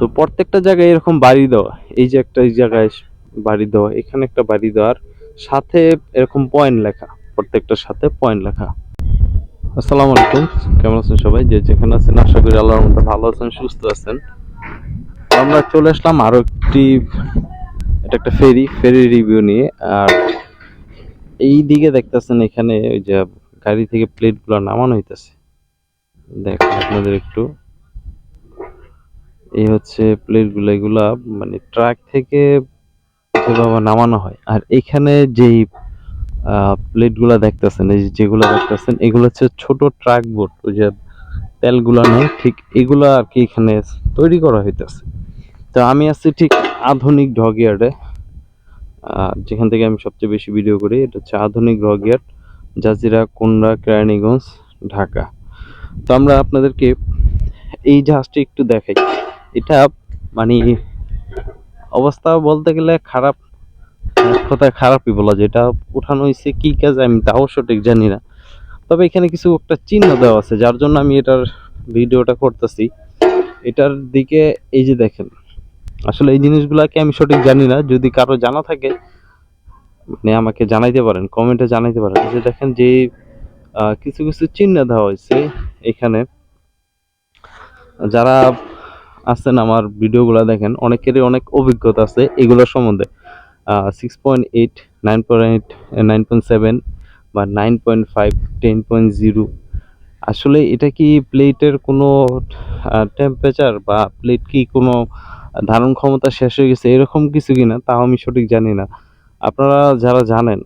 তো প্রত্যেকটা জায়গায় এরকম বাড়ি দেওয়া। এই যে একটা এই জায়গায় বাড়ি দেওয়া, এখানে একটা বাড়ি দেওয়ার সাথে এরকম পয়েন্ট লেখা, প্রত্যেকটার সাথে পয়েন্ট লেখা। আসসালামু আলাইকুম, কেমন আছেন সবাই? যে যেখানে আছেন, আশা করি আল্লাহর মধ্যে ভালো আছেন, সুস্থ আছেন। আমরা চলে আসলাম আরও একটি, এটা একটা ফেরি ফেরি রিভিউ নিয়ে। আর এই দিকে দেখতেছেন এখানে ওই যে গাড়ি থেকে প্লেটগুলো নামানো হইতেছে। দেখেন আপনাদের একটু এই হচ্ছে প্লেটগুলো এগুলা মানে ট্রাক থেকে যেভাবে নামানো হয়। আর এখানে যেই প্লেটগুলা দেখতেছেন, এই যেগুলো দেখতেছেন, এগুলো হচ্ছে ছোট ট্রাক বোট ওই যে তেলগুলা নেই, ঠিক এগুলা আর কি এখানে তৈরি করা হইতেছে। তো আমি আছি ঠিক আধুনিক ডগিয়ার্ডে যেখান থেকে আমি সবচেয়ে বেশি ভিডিও করি, এটা হচ্ছে আধুনিক ডগিয়ার্ড জাজিরা, কুন্ডা, কেরানীগঞ্জ, ঢাকা। তো আমরা আপনাদেরকে এই জাহাজটি একটু দেখাই। এটা মানে অবস্থা বলতে গেলে খারাপ, কোথায় খারাপই বলা যায়। এটা উঠানো হয়েছে কী কাজ আমি তাও সঠিক জানি না। তবে এখানে কিছু একটা চিহ্ন দেওয়া আছে, যার জন্য আমি এটার ভিডিওটা করতেছি। এটার দিকে এই যে দেখেন, আসলে এই জিনিসগুলাকে আমি সঠিক জানি না। যদি কারও জানা থাকে মানে আমাকে জানাইতে পারেন, কমেন্টে জানাইতে পারেন। যে দেখেন যে কিছু কিছু চিহ্ন দেওয়া হয়েছে এখানে। যারা আছেন আমার ভিডিওগুলো দেখেন, অনেকেরই অনেক অভিজ্ঞতা আছে এগুলোর সম্বন্ধে। Six point eight nine point nine point seven বা nine point five ten point zero আসলে এটা কি প্লেটের কোনো টেম্পারেচার বা প্লেট কি কোনো ধারণ ক্ষমতা শেষ হয়ে গেছে এরকম কিছু কি না তাও আমি সঠিক জানি না। আপনারা যারা জানেন,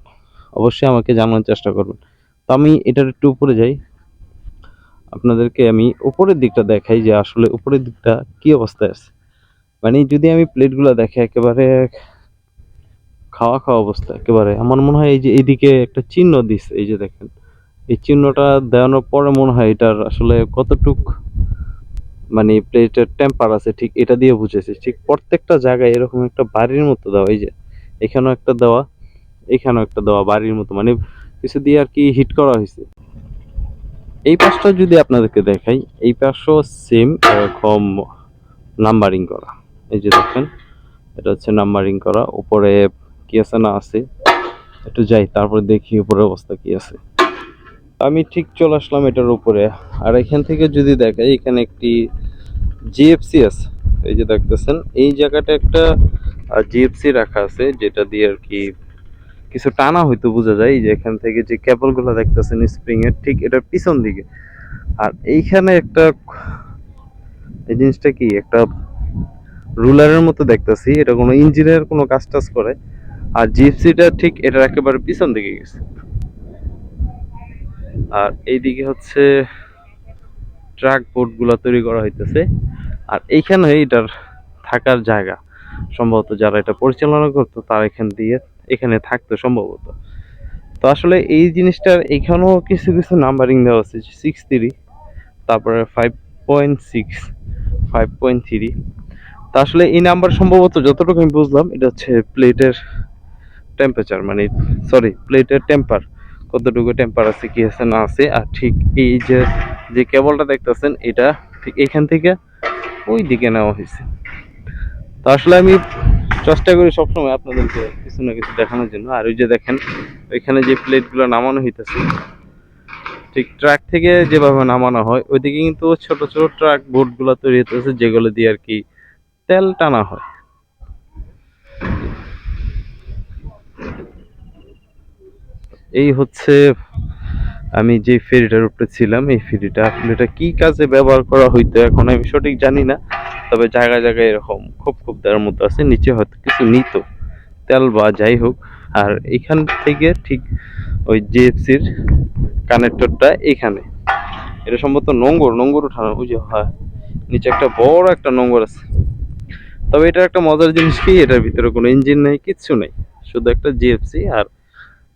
অবশ্যই আমাকে জানানোর চেষ্টা করবেন। তো আমি এটার একটু উপরে যাই। আপনাদেরকে আমি উপরের দিকটা দেখাই যে আসলে উপরের দিকটা কি অবস্থায় আছে। মানে যদি আমি প্লেটগুলো দেখে একেবারে খাওয়া খাওয়া অবস্থা, একেবারে আমার মনে হয় এই যে এইদিকে একটা চিহ্ন দিছে, এই যে দেখেন। এই চিহ্নটা দেওয়ানোর পরে মনে হয় এটার আসলে কতটুক মানে প্লেটের টেম্পার আছে, ঠিক এটা দিয়ে বুঝেছি। ঠিক প্রত্যেকটা জায়গায় এরকম একটা বাড়ির মতো দেওয়া, এই যে এখানেও একটা দেওয়া, এখানেও একটা দেওয়া বাড়ির মতো। মানে কিছু দিয়ে আর কি হিট করা হয়েছে। এই পাশটা যদি আপনাদেরকে দেখাই, এই পাশও সেম এরকম নাম্বারিং করা। এই যে দেখেন, এটা হচ্ছে নাম্বারিং করা। উপরে কি আছে না আছে, একটু যাই, তারপর দেখি উপরে অবস্থা কি আছে। আমি ঠিক চলে আসলাম এটার উপরে। আর এখান থেকে যদি দেখাই, এখানে একটি জিএফসি আছে। এই যে দেখতেছেন, এই জায়গাটা একটা জিএফসি রাখা আছে, যেটা দিয়ে আর কি কিছু টানা হয়তো বোঝা যায় যে এখান থেকে যে কেবলগুলো দেখতেছেন স্প্রিং এর ঠিক এটার পিছন দিকে। আর এইখানে একটা, এই জিনিসটা কি, একটা রুলারের মতো দেখতেছি, এটা কোনো ইঞ্জিনের কোনো কাজ টাজ করে। আর জিপসিটা ঠিক এটার একেবারে পিছন দিকে গেছে। আর এইদিকে হচ্ছে ট্রাক বোর্ডগুলা তৈরি করা হইতেছে। আর এইখানে এটার থাকার জায়গা। সম্ভবত যারা এটা পরিচালনা করতো, তারা এখান দিয়ে এখানে থাকতো সম্ভবত। তো আসলে এই জিনিসটার এখানেও কিছু কিছু নাম্বারিং দেওয়া আছে সিক্স থ্রি তারপরে five point six five point three তা আসলে এই নাম্বার সম্ভবত যতটুকু আমি বুঝলাম, এটা হচ্ছে প্লেটের টেম্পারেচার মানে সরি প্লেটের টেম্পার কতটুকু টেম্পার আছে, কি আছে, না আছে। আর ঠিক এই যে যে কেবলটা দেখতেছেন, এটা ঠিক এখান থেকে ওই দিকে নেওয়া হয়েছে। তো আসলে আমি চেষ্টা করি সবসময় আপনাদেরকে কিছু না কিছু দেখানোর জন্য। আর ওই যে দেখেন, ওইখানে যে প্লেটগুলো নামানো হইতেছে, ঠিক ট্রাক থেকে যেভাবে নামানো হয়, ওইদিকে কিন্তু ছোট ছোট ট্রাক বোটগুলো তৈরি হতেছে যেগুলো দিয়ে আর কি তেল টানা হয়। এই হচ্ছে আমি যে ফেরিটার উপরে ছিলাম, এই ফেরিটা আসলে এটা কি কাজে ব্যবহার করা হইতো এখন আমি সঠিক জানি না। তবে জায়গায় জায়গায় এরকম খুব খুব দেওয়ার মতো আছে, নিচে হয়তো কিছু নিত। তেল বা যাই হোক, আর এখান থেকে ঠিক ওই জিএফসির কানেক্টরটা এখানে। এটা সম্ভবত নোংর নোংর উঠানো, ওই যে হয়, নিচে একটা বড় একটা নোংর আছে। তবে এটা একটা মজার জিনিস কি, এটার ভিতরে কোনো ইঞ্জিন নেই কিচ্ছু নেই, শুধু একটা জিএফসি আর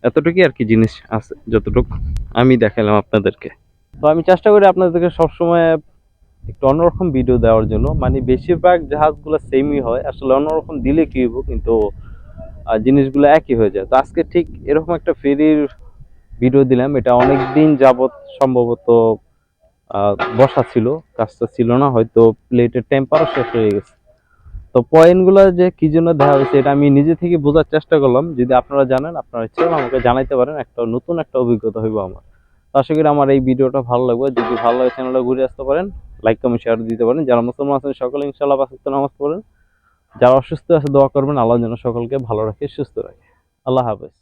এতটুকুই আর কি জিনিস আছে, যতটুকু আমি দেখালাম আপনাদেরকে। তো আমি চেষ্টা করি আপনাদেরকে সবসময় একটু অন্যরকম ভিডিও দেওয়ার জন্য। মানে বেশিরভাগ জাহাজগুলো সেমই হয়। আসলে অন্যরকম দিলে কি হইব, কিন্তু জিনিসগুলো একই হয়ে যায়। তো আজকে ঠিক এরকম একটা ফেরির ভিডিও দিলাম। এটা অনেক দিন যাবত সম্ভবত বসা ছিল। কাজটা ছিল না, হয়তো প্লেটের টেম্পারও শেষ হয়ে গেছে। তো পয়েন্টগুলো যে কি জন্য দেওয়া হয়েছে এটা আমি নিজে থেকে বোঝার চেষ্টা করলাম। যদি আপনারা জানেন, আপনারা ইচ্ছে আমাকে জানাইতে পারেন, একটা নতুন একটা অভিজ্ঞতা হইব আমার। আশা করি আমার এই ভিডিওটা ভালো লাগবে। যদি ভালো লাগে চ্যানেলটা ঘুরে আসতে পারেন লাইক কমেন্ট শেয়ার দিতে পারেন। যারা মুসলমান আছেন, সকলে ইনশাল্লাহ পাঁচ ওয়াক্ত নামাজ পড়েন। যারা অসুস্থ আছে, দোয়া করবেন। আল্লাহ যেন সকলকে ভালো রাখে, সুস্থ রাখে। আল্লাহ হাফেজ।